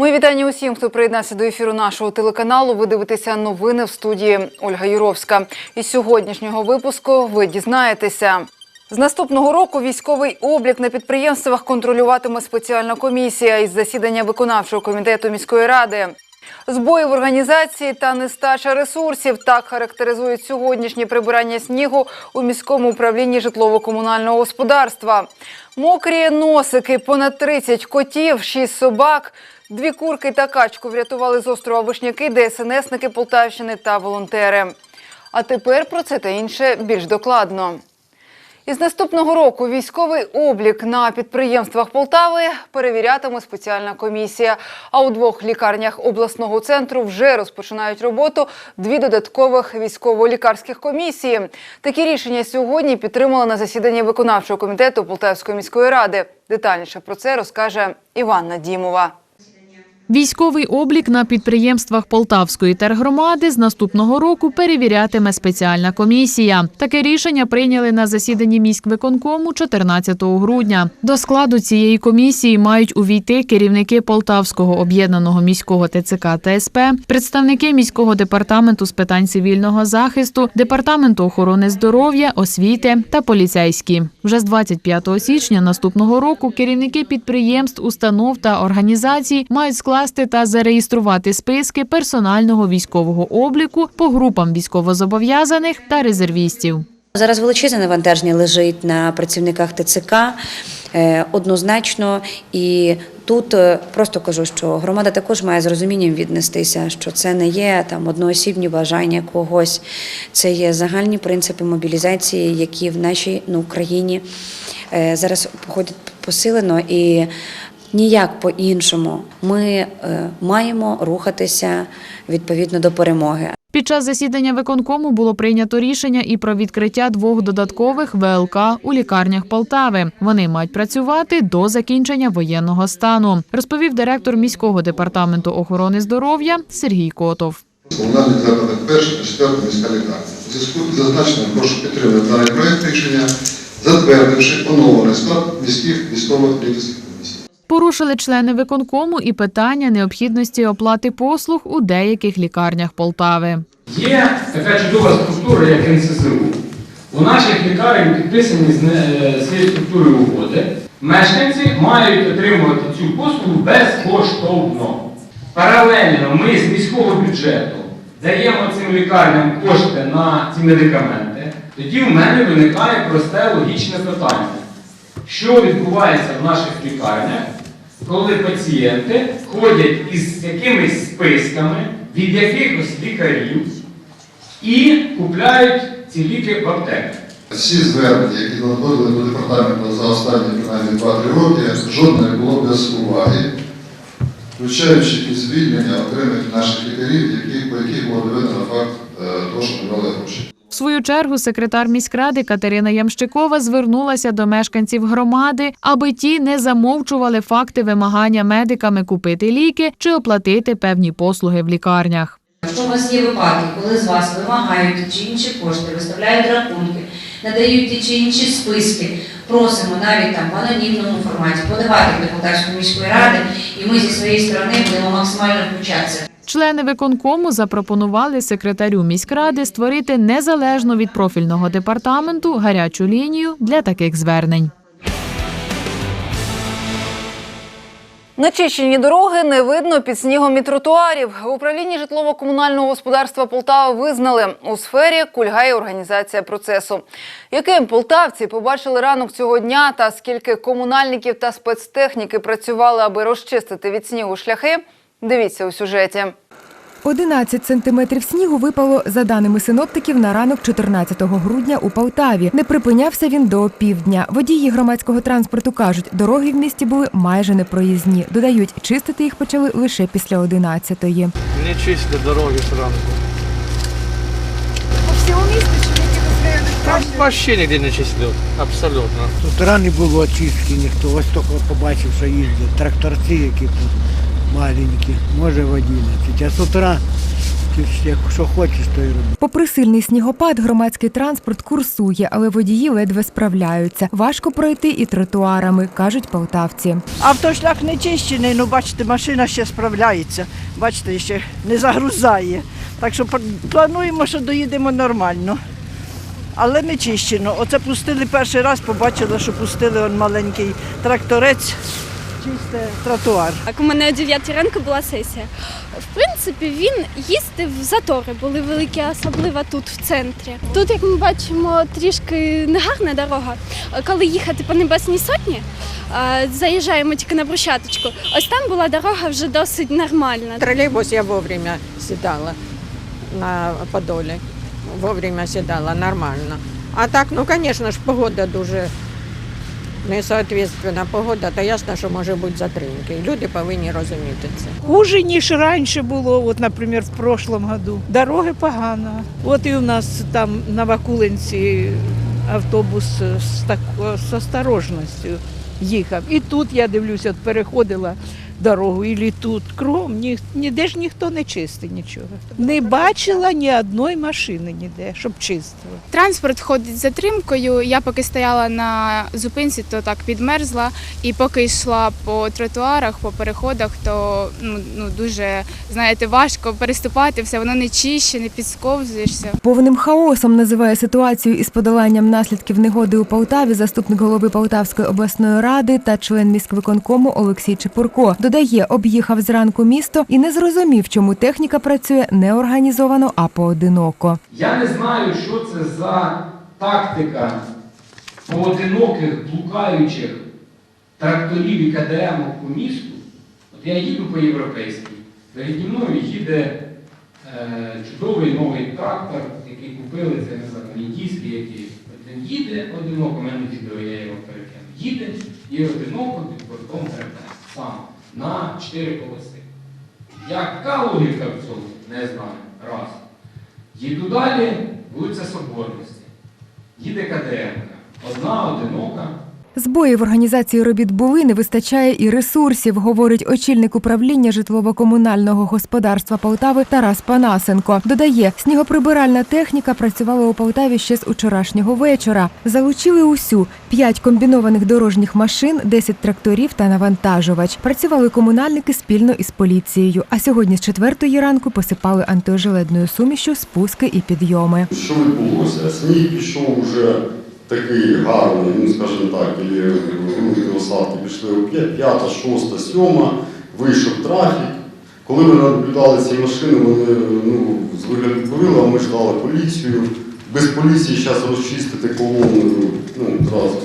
Мої вітання усім, хто приєднався до ефіру нашого телеканалу. Ви дивитеся новини в студії Ольга Юровська. Із сьогоднішнього випуску ви дізнаєтеся. З наступного року військовий облік на підприємствах контролюватиме спеціальна комісія із засідання виконавчого комітету міської ради. Збої в організації та нестача ресурсів так характеризують сьогоднішнє прибирання снігу у міському управлінні житлово-комунального господарства. Мокрі носики, понад 30 котів, 6 собак, дві курки та качку врятували з острова Вишняки ДСНСники Полтавщини та волонтери. А тепер про це та інше більш докладно. Із наступного року військовий облік на підприємствах Полтави перевірятиме спеціальна комісія. А у двох лікарнях обласного центру вже розпочинають роботу дві додаткових військово-лікарських комісії. Такі рішення сьогодні підтримали на засіданні виконавчого комітету Полтавської міської ради. Детальніше про це розкаже Іванна Дімова. Військовий облік на підприємствах Полтавської тергромади з наступного року перевірятиме спеціальна комісія. Таке рішення прийняли на засіданні міськвиконкому 14 грудня. До складу цієї комісії мають увійти керівники Полтавського об'єднаного міського ТЦК та СП, представники міського департаменту з питань цивільного захисту, департаменту охорони здоров'я, освіти та поліцейські. Вже з 25 січня наступного року керівники підприємств, установ та організацій мають скласти та зареєструвати списки персонального військового обліку по групам військовозобов'язаних та резервістів. Зараз величезне навантаження лежить на працівниках ТЦК е, однозначно. І тут е, просто кажу, що громада також має з розумінням віднестися, що це не є там одноосібні бажання когось, це є загальні принципи мобілізації, які в нашій ну, Україні е, зараз походять посилено і. Ніяк по-іншому ми е, маємо рухатися відповідно до перемоги. Під час засідання виконкому було прийнято рішення і про відкриття двох додаткових ВЛК у лікарнях Полтави. Вони мають працювати до закінчення воєнного стану, розповів директор міського департаменту охорони здоров'я Сергій Котов. У комунальних закладах перша та четверта міська лікарня. У зв'язку з зазначеним прошу підтримати даний проект рішення, затвердивши оновлений склад міських військових лікарських. Порушили члени виконкому і питання необхідності оплати послуг у деяких лікарнях Полтави. Є така чудова структура, як НСЗУ. У наших лікарень підписані не- з цією структурою угоди. Мешканці мають отримувати цю послугу безкоштовно. Паралельно ми з міського бюджету даємо цим лікарням кошти на ці медикаменти. Тоді в мене виникає просте логічне питання. Що відбувається в наших лікарнях, коли пацієнти ходять із якимись списками від якихось лікарів і купляють ці ліки в аптеках? Всі звернення, які надходили до департаменту за останні принаймні 2-3 роки, жодне було без уваги, включаючи і звільнення окремих наших лікарів, які, по яких було доведено факт е, того, що брали гроші. В свою чергу секретар міськради Катерина Ямщикова звернулася до мешканців громади, аби ті не замовчували факти вимагання медиками купити ліки чи оплатити певні послуги в лікарнях. Якщо у вас є випадки, коли з вас вимагають ті чи інші кошти, виставляють рахунки, надають ті чи інші списки, просимо навіть там в анонімному форматі подавати до Полтавської міської ради, і ми зі своєї сторони будемо максимально включатися. Члени виконкому запропонували секретарю міськради створити незалежно від профільного департаменту гарячу лінію для таких звернень. Начищені дороги не видно під снігом і тротуарів. В управлінні житлово-комунального господарства Полтави визнали у сфері кульгає організація процесу. Яким полтавці побачили ранок цього дня та скільки комунальників та спецтехніки працювали, аби розчистити від снігу шляхи? Дивіться у сюжеті. 11 сантиметрів снігу випало, за даними синоптиків, на ранок 14 грудня у Полтаві. Не припинявся він до півдня. Водії громадського транспорту кажуть, дороги в місті були майже непроїзні. Додають, чистити їх почали лише після 11-ї. Не чисті дороги зранку. По всьому місту чи Там вообще ніде не числю. Абсолютно. З утра не було очистки ніхто. Ось тільки побачив, що їздять тракторці, які тут маленькі, може в 11. А з утра як що хочеш, то й роби. Попри сильний снігопад, громадський транспорт курсує, але водії ледве справляються. Важко пройти і тротуарами, кажуть полтавці. Автошлях не чищений, ну бачите, машина ще справляється. Бачите, ще не загрузає. Так що плануємо, що доїдемо нормально. Але не чищено. Оце пустили перший раз, побачила, що пустили он маленький тракторець, чисте тротуар. Так, у мене о 9 ранку була сесія. В принципі, він їздив в затори, були великі, особливо тут в центрі. Тут, як ми бачимо, трішки негарна дорога. Коли їхати по небесній сотні, заїжджаємо тільки на брусчаточку. Ось там була дорога вже досить нормальна. Троллейбус я вовремя сідала на Подолі. Вовремя сідала, нормально. А так, ну, звісно ж, погода дуже несоответственна погода, то ясно, що може бути затримки. Люди повинні розуміти це. Хуже, ніж раніше було, от, наприклад, в прошлом году. Дороги погано. От і у нас там на Вакулинці автобус з, так, з осторожністю їхав. І тут я дивлюся, от переходила дорогу, і тут кругом ні, ніде ж ніхто не чистить нічого. Не бачила ні одної машини ніде, щоб чистили. Транспорт ходить затримкою. Я поки стояла на зупинці, то так підмерзла. І поки йшла по тротуарах, по переходах, то ну, ну дуже знаєте, важко переступати, все воно не чище, не підсковзуєшся. Повним хаосом називає ситуацію із подоланням наслідків негоди у Полтаві заступник голови Полтавської обласної ради та член міськвиконкому Олексій Чепурко. Додає, об'їхав зранку місто і не зрозумів, чому техніка працює не організовано, а поодиноко. Я не знаю, що це за тактика поодиноких блукаючих тракторів і КДМ по місту. От я їду по європейській, переді мною їде е, чудовий новий трактор, який купили, це не знаю, індійський який. Він їде одиноко, мене відео, я його перекину. Їде і одиноко під бортом гребе сам на чотири колеси. Яка логіка в цьому? Не знаю. Раз. Їду далі, вулиця Соборності. Їде КДМ. Одна одинока. Збоїв в організації робіт були, не вистачає і ресурсів, говорить очільник управління житлово-комунального господарства Полтави Тарас Панасенко. Додає, снігоприбиральна техніка працювала у Полтаві ще з учорашнього вечора. Залучили усю п'ять комбінованих дорожніх машин, 10 тракторів та навантажувач. Працювали комунальники спільно із поліцією. А сьогодні з четвертої ранку посипали антиожеледною сумішю спуски і підйоми. Що відбулося? Сніг пішов вже такий гарний, ну скажімо так, і великі осадки пішли п'ята, шоста, сьома, вийшов трафік. Коли ми наблюдали ці машини, вони ну, з вигляду відповіли, а ми ждали поліцію. Без поліції зараз розчистити колону ну, одразу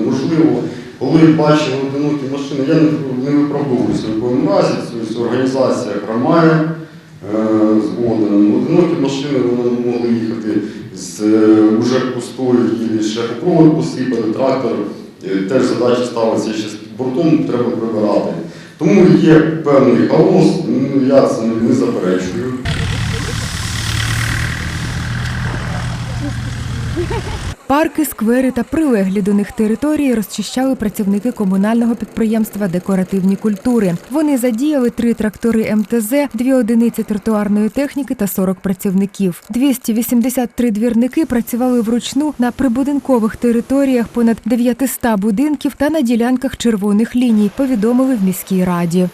неможливо. Коли бачили одинокі машини, я не, не виправдовуюся в якому разі, тобто організація хромає е, згоден. Одинокі машини вони могли їхати з е, уже пустою і шляхопровод посипали, трактор. Е, Теж задача ставиться ще з бортом, треба прибирати. Тому є певний хаос, ну, я це не заперечую. Парки, сквери та прилеглі до них території розчищали працівники комунального підприємства Декоративні культури. Вони задіяли три трактори МТЗ, дві одиниці тротуарної техніки та 40 працівників. 283 двірники працювали вручну на прибудинкових територіях понад 900 будинків та на ділянках червоних ліній. Повідомили в міській раді.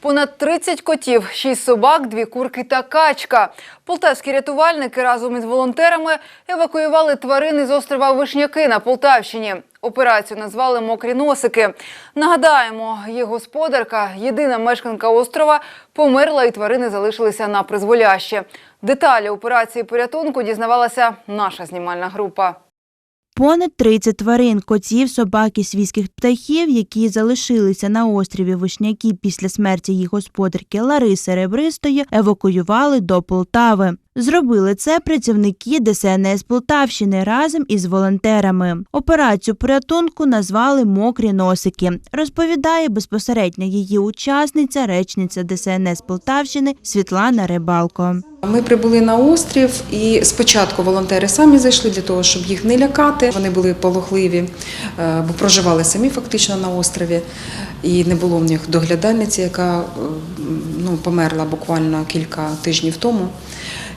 Понад 30 котів, 6 собак, дві курки та качка. Полтавські рятувальники разом із волонтерами евакуювали тварин із острова Вишняки на Полтавщині. Операцію назвали Мокрі носики. Нагадаємо, їх господарка, єдина мешканка острова, померла і тварини залишилися на призволяще. Деталі операції порятунку дізнавалася наша знімальна група. Понад 30 тварин, котів, собак і свійських птахів, які залишилися на острові Вишняки після смерті їх господарки Лариси Ребристої, евакуювали до Полтави. Зробили це працівники ДСНС Полтавщини разом із волонтерами. Операцію порятунку назвали Мокрі носики. Розповідає безпосередньо її учасниця, речниця ДСНС Полтавщини Світлана Рибалко. Ми прибули на острів, і спочатку волонтери самі зайшли для того, щоб їх не лякати. Вони були полохливі, е, бо проживали самі фактично на острові, і не було в них доглядальниці, яка е, ну, померла буквально кілька тижнів тому.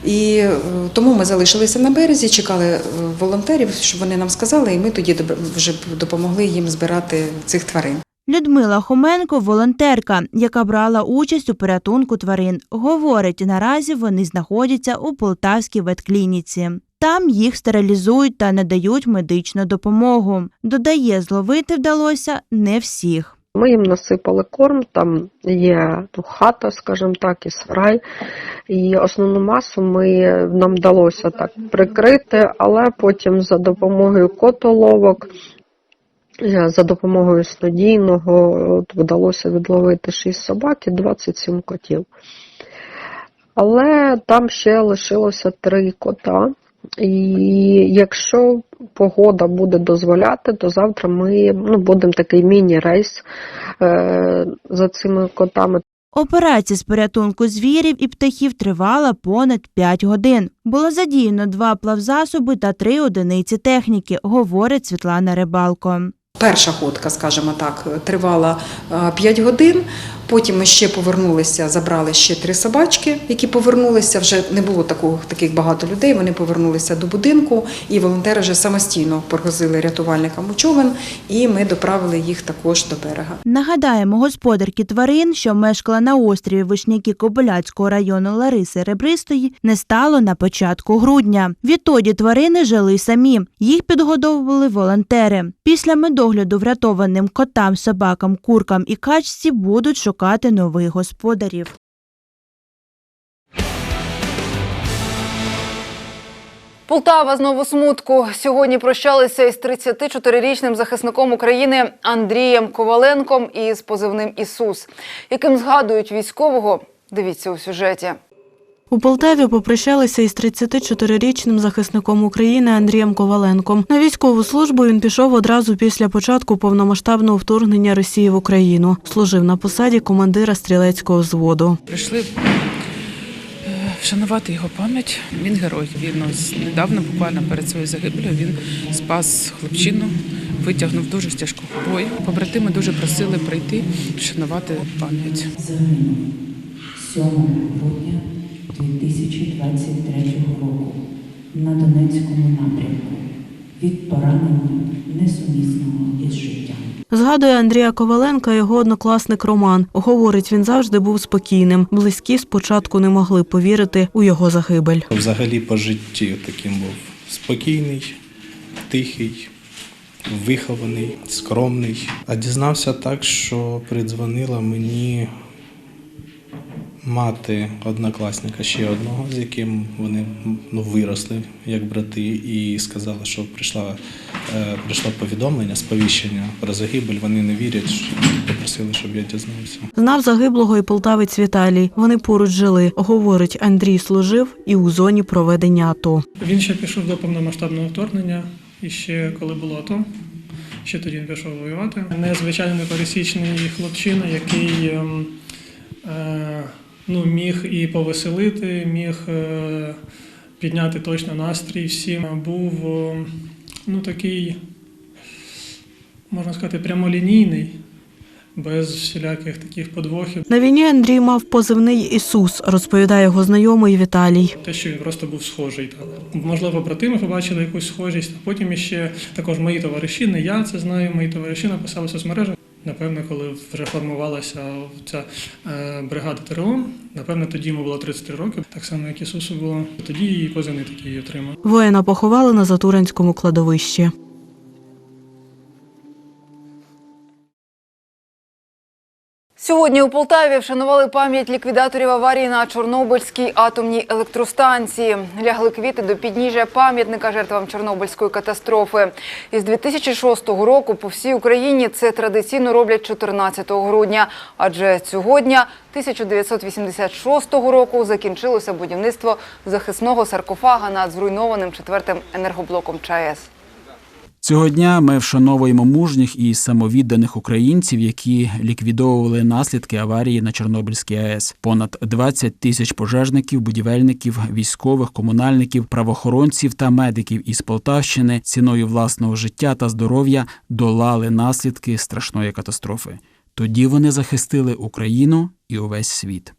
І е, тому ми залишилися на березі, чекали е, волонтерів, щоб вони нам сказали, і ми тоді вже допомогли їм збирати цих тварин. Людмила Хоменко, волонтерка, яка брала участь у порятунку тварин, говорить, наразі вони знаходяться у Полтавській ветклініці. Там їх стерилізують та надають медичну допомогу. Додає, зловити вдалося не всіх. Ми їм насипали корм, там є ну, хата, скажімо так, і сарай. І основну масу ми, нам вдалося так прикрити, але потім за допомогою котоловок, е, за допомогою снодійного от, вдалося відловити 6 собак і 27 котів. Але там ще лишилося 3 кота. І якщо погода буде дозволяти, то завтра ми ну, будемо такий міні-рейс е, за цими котами. Операція з порятунку звірів і птахів тривала понад 5 годин. Було задіяно два плавзасоби та три одиниці техніки, говорить Світлана Рибалко. Перша ходка, скажімо так, тривала 5 годин. Потім ми ще повернулися, забрали ще три собачки, які повернулися. Вже не було такого, таких багато людей. Вони повернулися до будинку, і волонтери вже самостійно погрузили рятувальникам у човен, і ми доправили їх також до берега. Нагадаємо, господарки тварин, що мешкала на острові Вишняки Кобиляцького району Лариси Ребристої, не стало на початку грудня. Відтоді тварини жили самі. Їх підгодовували волонтери. Після медогляду врятованим котам, собакам, куркам і качці будуть шукати нових господарів. Полтава знову смутку. Сьогодні прощалися із 34-річним захисником України Андрієм Коваленком із позивним Ісус, яким згадують військового. Дивіться у сюжеті. У Полтаві попрощалися із 34-річним захисником України Андрієм Коваленком. На військову службу він пішов одразу після початку повномасштабного вторгнення Росії в Україну. Служив на посаді командира стрілецького взводу. Прийшли е, вшанувати його пам'ять. Він герой. Він недавно, буквально перед своєю загибелью, він спас хлопчину, витягнув дуже з тяжкого бою. Побратими дуже просили прийти, вшанувати пам'ять. 7 грудня 2023 року на Донецькому напрямку від поранення несумісного із життям. Згадує Андрія Коваленка його однокласник Роман. Говорить, він завжди був спокійним. Близькі спочатку не могли повірити у його загибель. Взагалі по житті таким був спокійний, тихий, вихований, скромний. А дізнався так, що придзвонила мені мати однокласника ще одного, з яким вони ну, виросли як брати, і сказала, що прийшла, е, прийшло повідомлення, сповіщення про загибель. Вони не вірять, що- попросили, щоб я дізнався. Знав загиблого і полтавець Віталій. Вони поруч жили. Говорить, Андрій служив і у зоні проведення АТО. Він ще пішов до повномасштабного вторгнення, і ще коли було АТО, ще тоді він пішов воювати. Незвичайний пересічний хлопчина, який ем, е, ну, міг і повеселити, міг е, підняти точно настрій всім. Був е, ну, такий, можна сказати, прямолінійний, без всіляких таких подвохів. На війні Андрій мав позивний Ісус, розповідає його знайомий Віталій. Те, що він просто був схожий. Так. Можливо, братими побачили якусь схожість, а потім іще також мої товариші, не я це знаю, мої товариші написали в соцмережах. Напевно, коли вже формувалася ця е, бригада ТРО, напевно, тоді йому було 33 роки, так само як Ісусу було. Тоді і позивний такий отримав. Воїна поховали на Затуринському кладовищі. Сьогодні у Полтаві вшанували пам'ять ліквідаторів аварії на Чорнобильській атомній електростанції. Лягли квіти до підніжжя пам'ятника жертвам Чорнобильської катастрофи. Із 2006 року по всій Україні це традиційно роблять 14 грудня. Адже цього дня 1986 року закінчилося будівництво захисного саркофага над зруйнованим четвертим енергоблоком ЧАЕС. Цього дня ми вшановуємо мужніх і самовідданих українців, які ліквідовували наслідки аварії на Чорнобильській АЕС. Понад 20 тисяч пожежників, будівельників, військових, комунальників, правоохоронців та медиків із Полтавщини ціною власного життя та здоров'я долали наслідки страшної катастрофи. Тоді вони захистили Україну і увесь світ.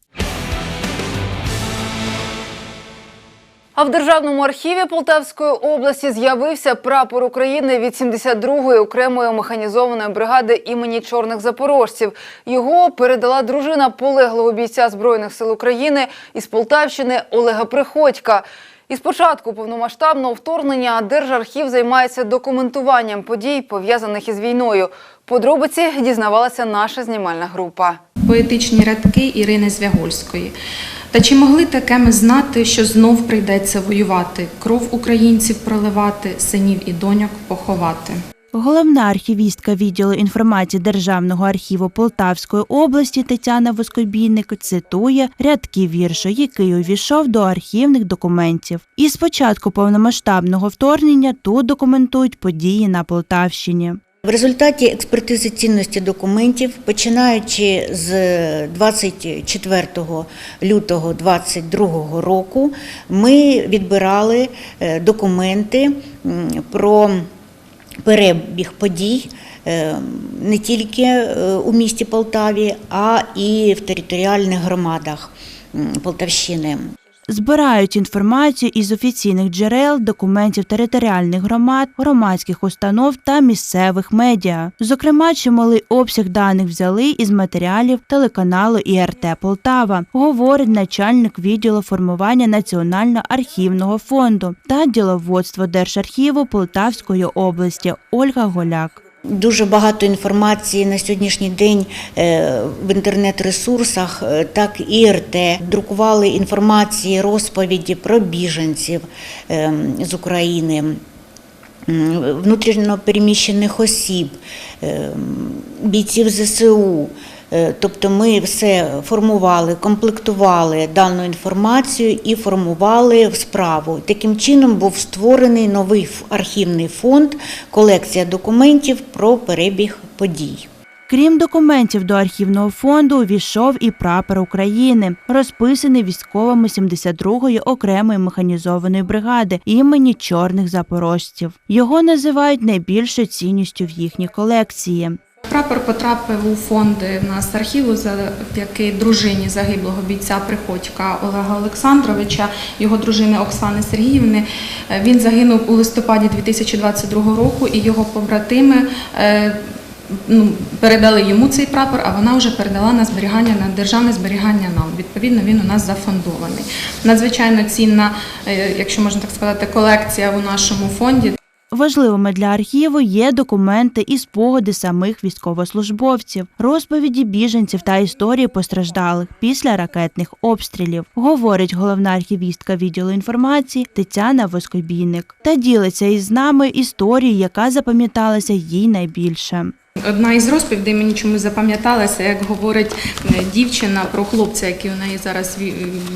А в Державному архіві Полтавської області з'явився прапор України від 72-ї окремої механізованої бригади імені чорних запорожців. Його передала дружина полеглого бійця Збройних сил України із Полтавщини Олега Приходька. І з початку повномасштабного вторгнення Держархів займається документуванням подій, пов'язаних із війною. Подробиці дізнавалася наша знімальна група. Поетичні рядки Ірини Звягольської. Та чи могли таке ми знати, що знов прийдеться воювати, кров українців проливати, синів і доньок поховати? Головна архівістка відділу інформації Державного архіву Полтавської області Тетяна Воскобійник цитує рядки віршу, який увійшов до архівних документів. І з початку повномасштабного вторгнення тут документують події на Полтавщині. В результаті експертизи цінності документів, починаючи з 24 лютого 2022 року, ми відбирали е, документи про перебіг подій е, не тільки е, у місті Полтаві, а і в територіальних громадах Полтавщини. Збирають інформацію із офіційних джерел, документів територіальних громад, громадських установ та місцевих медіа. Зокрема, чималий обсяг даних взяли із матеріалів телеканалу ІРТ Полтава, говорить начальник відділу формування Національного архівного фонду та діловодства Держархіву Полтавської області Ольга Голяк. Дуже багато інформації на сьогоднішній день е, в інтернет-ресурсах, е, так і РТ. Друкували інформації, розповіді про біженців е, з України, внутрішньо переміщених осіб, е, бійців ЗСУ. Е, Тобто ми все формували, комплектували дану інформацію і формували в справу. Таким чином був створений новий архівний фонд, колекція документів про перебіг подій. Крім документів до архівного фонду, увійшов і прапор України, розписаний військовими 72-ї окремої механізованої бригади імені чорних запорожців. Його називають найбільшою цінністю в їхній колекції. Прапор потрапив у фонди в нас архіву завдяки дружині загиблого бійця Приходька Олега Олександровича, його дружини Оксани Сергіївни. Е, Він загинув у листопаді 2022 року, і його побратими е, ну, передали йому цей прапор, а вона вже передала на зберігання на державне зберігання нам. Відповідно, він у нас зафондований. Надзвичайно цінна, е, якщо можна так сказати, колекція у нашому фонді. Важливими для архіву є документи і спогади самих військовослужбовців, розповіді біженців та історії постраждалих після ракетних обстрілів, говорить головна архівістка відділу інформації Тетяна Воскобійник та ділиться із нами історією, яка запам'яталася їй найбільше. Одна із розповідей мені чомусь запам'яталася, як говорить е, дівчина про хлопця, який у неї зараз ві-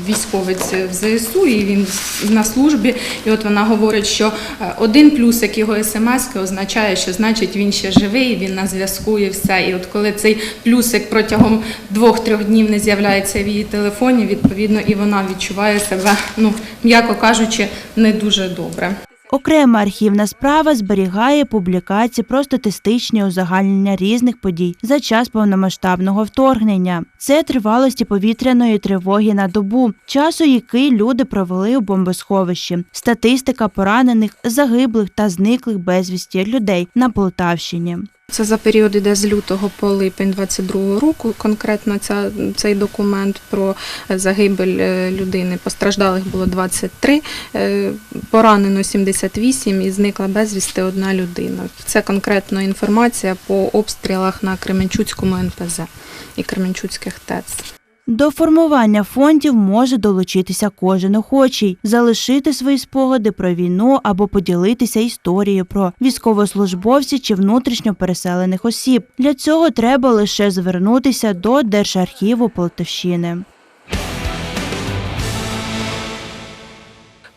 військовець в ЗСУ, і він на службі. І от вона говорить, що е, один плюсик його смс означає, що значить він ще живий, він на зв'язку і все. І от коли цей плюсик протягом двох-трьох днів не з'являється в її телефоні, відповідно, і вона відчуває себе, ну м'яко кажучи, не дуже добре. Окрема архівна справа зберігає публікації про статистичні узагальнення різних подій за час повномасштабного вторгнення. Це тривалості повітряної тривоги на добу, часу, який люди провели у бомбосховищі, статистика поранених, загиблих та зниклих безвісті людей на Полтавщині. Це за період іде з лютого по липень 22 року. Конкретно ця, цей документ про загибель е, людини. Постраждалих було 23, е, поранено 78 і зникла безвісти одна людина. Це конкретно інформація по обстрілах на Кременчуцькому НПЗ і Кременчуцьких ТЕЦ. До формування фондів може долучитися кожен охочий, залишити свої спогади про війну або поділитися історією про військовослужбовців чи внутрішньо переселених осіб. Для цього треба лише звернутися до Держархіву Полтавщини.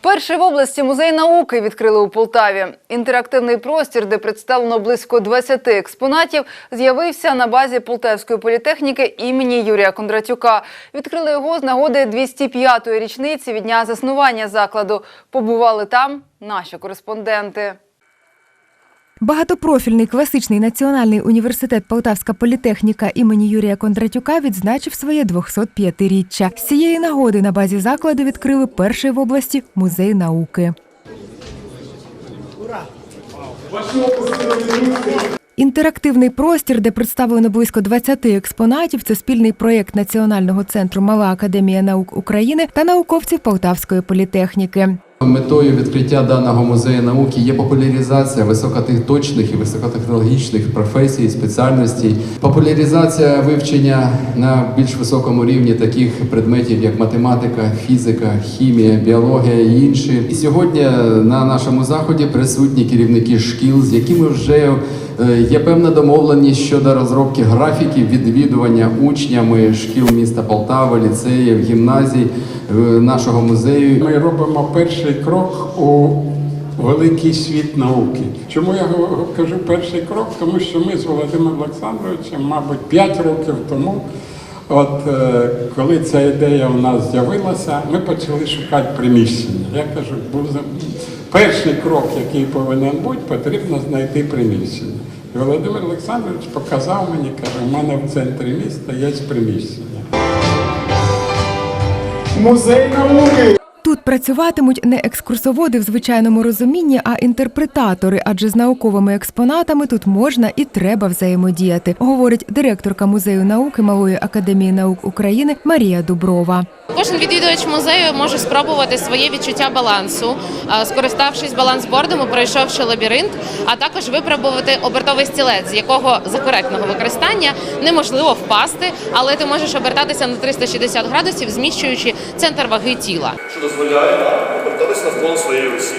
Перший в області музей науки відкрили у Полтаві. Інтерактивний простір, де представлено близько 20 експонатів, з'явився на базі Полтавської політехніки імені Юрія Кондратюка. Відкрили його з нагоди 205-ї річниці від дня заснування закладу. Побували там наші кореспонденти. Багатопрофільний класичний національний університет Полтавська політехніка імені Юрія Кондратюка відзначив своє 205-річчя. З цієї нагоди на базі закладу відкрили перший в області музей науки. Інтерактивний простір, де представлено близько 20 експонатів, це спільний проєкт Національного центру Мала Академія наук України та науковців Полтавської політехніки. Метою відкриття даного музею науки є популяризація високоточних і високотехнологічних професій, спеціальностей, популяризація вивчення на більш високому рівні таких предметів, як математика, фізика, хімія, біологія і інші. І сьогодні на нашому заході присутні керівники шкіл, з якими вже е, є певна домовленість щодо розробки графіків відвідування учнями шкіл міста Полтава, ліцеїв, гімназій е, нашого музею. Ми робимо перший крок у великий світ науки. Чому я кажу перший крок? Тому що ми з Володимиром Олександровичем, мабуть, 5 років тому, от е, коли ця ідея у нас з'явилася, ми почали шукати приміщення. Я кажу, був перший крок, який повинен бути, потрібно знайти приміщення. І Володимир Олександрович показав мені, каже, у мене в центрі міста є приміщення. Музей науки. Тут працюватимуть не екскурсоводи в звичайному розумінні, а інтерпретатори, адже з науковими експонатами тут можна і треба взаємодіяти, говорить директорка музею науки Малої академії наук України Марія Дуброва. Кожен відвідувач музею може спробувати своє відчуття балансу, скориставшись балансбордом і пройшовши лабіринт, а також випробувати обертовий стілець, з якого за коректного використання неможливо впасти, але ти можеш обертатися на 360 градусів, зміщуючи центр ваги тіла. Дозволяє нам обертатися навколо своєї осі.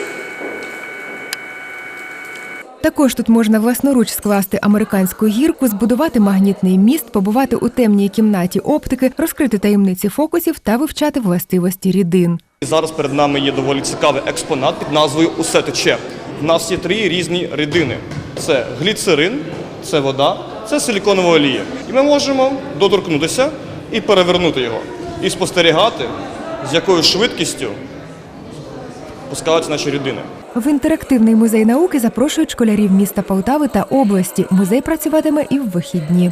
Також тут можна власноруч скласти американську гірку, збудувати магнітний міст, побувати у темній кімнаті оптики, розкрити таємниці фокусів та вивчати властивості рідин. Зараз перед нами є доволі цікавий експонат під назвою Усе тече. В нас є три різні рідини: це гліцерин, це вода, це силіконова олія. І ми можемо доторкнутися і перевернути його, і спостерігати, з якою швидкістю пускалися наші людини. В інтерактивний музей науки запрошують школярів міста Полтави та області. Музей працюватиме і в вихідні.